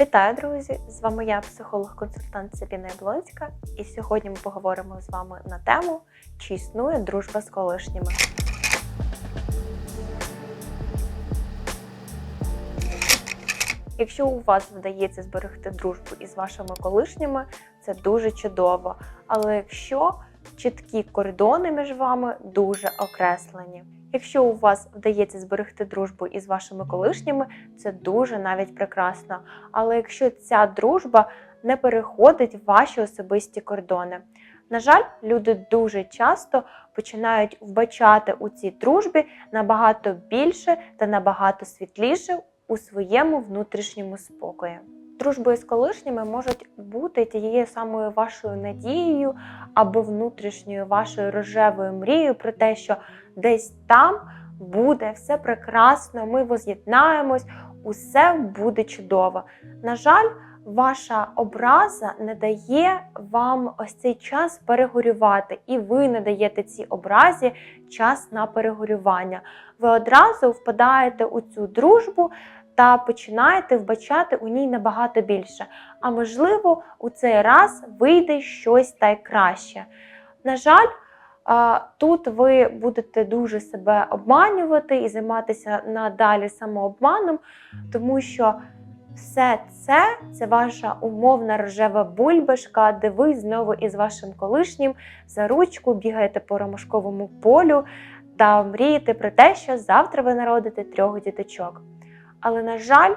Вітаю, друзі! З вами я, психолог-консультант Сабіна Яблонська, і сьогодні ми поговоримо з вами на тему, чи існує дружба з колишніми. Якщо у вас вдається зберегти дружбу із вашими колишніми, це дуже чудово. Але якщо чіткі кордони між вами дуже окреслені. Якщо у вас вдається зберегти дружбу із вашими колишніми, це дуже навіть прекрасно. Але якщо ця дружба не переходить в ваші особисті кордони, на жаль, люди дуже часто починають вбачати у цій дружбі набагато більше та набагато світліше у своєму внутрішньому спокої. Дружби з колишніми можуть бути тією самою вашою надією або внутрішньою вашою рожевою мрією про те, що десь там буде все прекрасно, ми воз'єднаємось, усе буде чудово. На жаль, ваша образа не дає вам ось цей час перегорювати, і ви не даєте цій образі час на перегорювання. Ви одразу впадаєте у цю дружбу та починаєте вбачати у ній набагато більше. А можливо, у цей раз вийде щось та й краще. На жаль, тут ви будете дуже себе обманювати і займатися надалі самообманом, тому що все це це ваша умовна рожева бульбашка, де ви знову із вашим колишнім за ручку бігаєте по ромашковому полю та мрієте про те, що завтра ви народите трьох діточок. Але, на жаль,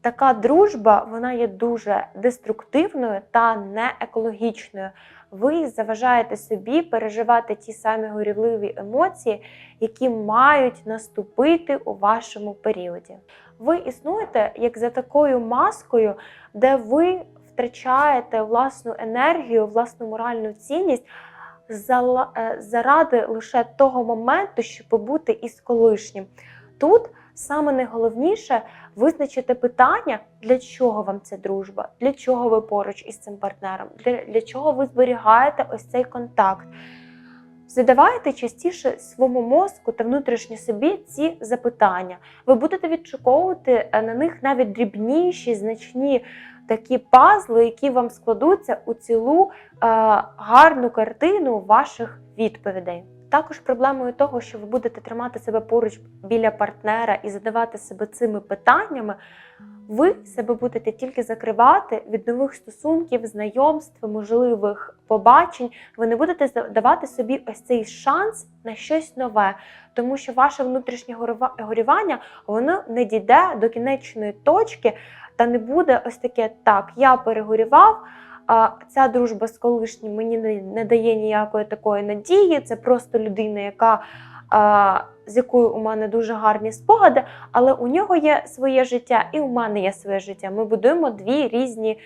така дружба вона є дуже деструктивною та неекологічною. Ви заважаєте собі переживати ті самі горівливі емоції, які мають наступити у вашому періоді. Ви існуєте як за такою маскою, де ви втрачаєте власну енергію, власну моральну цінність заради лише того моменту, щоб побути із колишнім. Тут саме найголовніше визначити питання, для чого вам ця дружба, для чого ви поруч із цим партнером, для, для чого ви зберігаєте ось цей контакт. Задавайте частіше своєму мозку та внутрішньо собі ці запитання. Ви будете відшуковувати е, на них навіть дрібніші, значні такі пазли, які вам складуться у цілу е, гарну картину ваших відповідей. Також проблемою того, що ви будете тримати себе поруч біля партнера і задавати себе цими питаннями, ви себе будете тільки закривати від нових стосунків, знайомств, можливих побачень. Ви не будете давати собі ось цей шанс на щось нове, тому що ваше внутрішнє горювання воно не дійде до кінечної точки та не буде ось таке так, я перегорював. А ця дружба з колишнім мені не, не дає ніякої такої надії. Це просто людина, яка а, з якою у мене дуже гарні спогади, але у нього є своє життя, і у мене є своє життя. Ми будуємо дві різні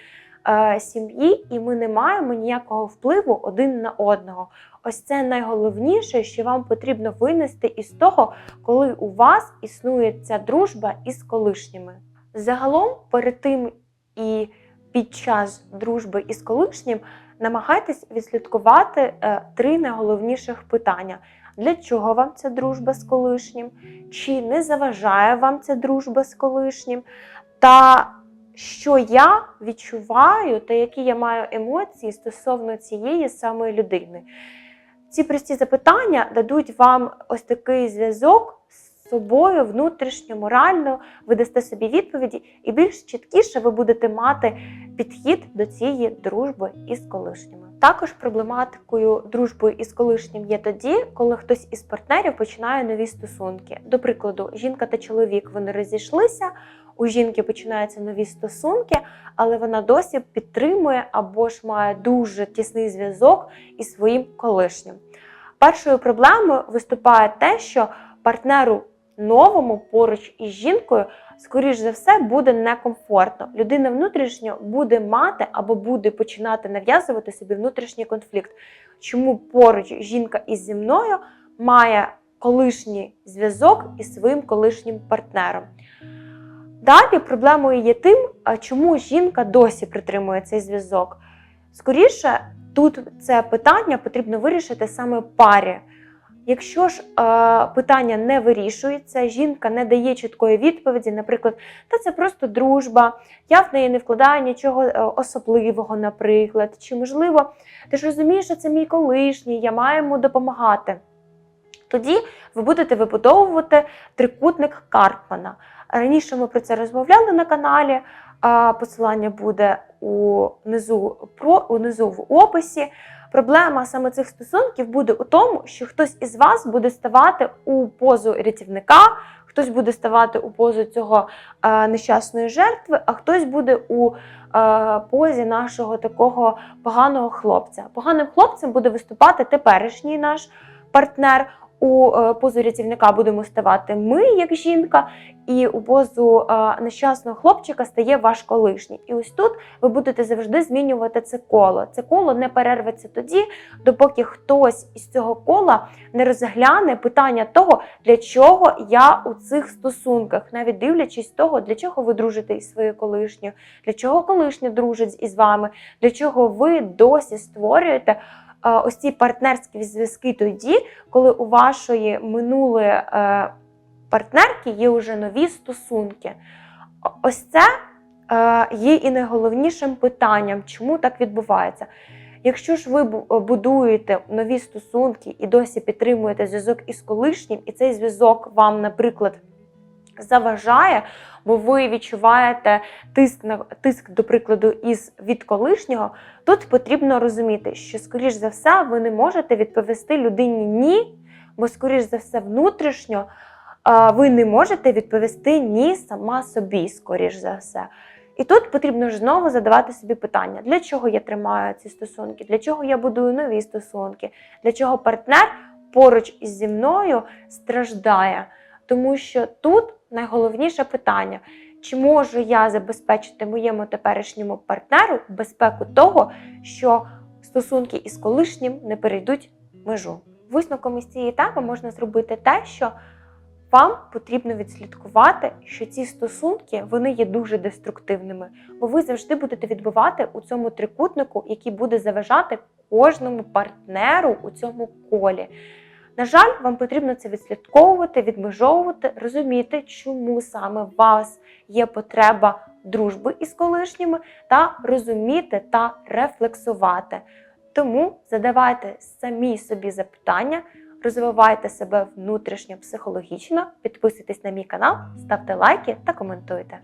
а, сім'ї, і ми не маємо ніякого впливу один на одного. Ось це найголовніше, що вам потрібно винести із того, коли у вас існує ця дружба із колишніми. Загалом, перед тим і під час дружби із колишнім намагайтесь відслідкувати е, три найголовніших питання: для чого вам ця дружба з колишнім, чи не заважає вам ця дружба з колишнім, та що я відчуваю, та які я маю емоції стосовно цієї самої людини. Ці прості запитання дадуть вам ось такий зв'язок собою внутрішньо, морально, ви дасте собі відповіді, і більш чіткіше ви будете мати підхід до цієї дружби із колишніми. Також проблематикою дружби із колишнім є тоді, коли хтось із партнерів починає нові стосунки. До прикладу, жінка та чоловік вони розійшлися. У жінки починаються нові стосунки, але вона досі підтримує або ж має дуже тісний зв'язок із своїм колишнім. Першою проблемою виступає те, що партнеру новому поруч із жінкою, скоріш за все, буде некомфортно. Людина внутрішньо буде мати або буде починати нав'язувати собі внутрішній конфлікт. Чому поруч жінка із зі мною має колишній зв'язок із своїм колишнім партнером? Далі проблемою є тим, чому жінка досі притримує цей зв'язок. Скоріше, тут це питання потрібно вирішити саме парі. Якщо ж е, питання не вирішується, жінка не дає чіткої відповіді, наприклад, та це просто дружба, я в неї не вкладаю нічого е, особливого, наприклад, чи можливо, ти ж розумієш, що це мій колишній, я маю йому допомагати. Тоді ви будете вибудовувати трикутник Карпмана. Раніше ми про це розмовляли на каналі. а Посилання буде унизу, про, унизу в описі. Проблема саме цих стосунків буде у тому, що хтось із вас буде ставати у позу рятівника, хтось буде ставати у позу цього е, нещасної жертви, а хтось буде у е, позі нашого такого поганого хлопця. Поганим хлопцем буде виступати теперішній наш партнер. У е, позу рятівника будемо ставати ми, як жінка, і у позу е, нещасного хлопчика стає ваш колишній. І ось тут ви будете завжди змінювати це коло. Це коло не перерветься тоді, допоки хтось із цього кола не розгляне питання того, для чого я у цих стосунках, навіть дивлячись того, для чого ви дружите із своєю колишньою, для чого колишня дружить із вами, для чого ви досі створюєте. Е, Ось ці партнерські зв'язки тоді, коли у вашої минулої е, партнерки є вже нові стосунки. Ось це е, є і найголовнішим питанням, чому так відбувається. Якщо ж ви будуєте нові стосунки і досі підтримуєте зв'язок із колишнім, і цей зв'язок вам, наприклад, заважає, бо ви відчуваєте тиск на тиск, до прикладу, із від колишнього, тут потрібно розуміти, що, скоріш за все, ви не можете відповісти людині ні, бо, скоріш за все, внутрішньо ви не можете відповісти ні сама собі, скоріш за все. І тут потрібно ж знову задавати собі питання: для чого я тримаю ці стосунки, для чого я будую нові стосунки, для чого партнер поруч із зі мною страждає. Тому що тут найголовніше питання: чи можу я забезпечити моєму теперішньому партнеру безпеку того, що стосунки із колишнім не перейдуть межу? Висновком із цієї теми можна зробити те, що вам потрібно відслідкувати, що ці стосунки вони є дуже деструктивними, бо ви завжди будете відбивати у цьому трикутнику, який буде заважати кожному партнеру у цьому колі. На жаль, вам потрібно це відслідковувати, відмежовувати, розуміти, чому саме у вас є потреба дружби із колишніми, та розуміти та рефлексувати. Тому задавайте самі собі запитання, розвивайте себе внутрішньо психологічно, підписуйтесь на мій канал, ставте лайки та коментуйте.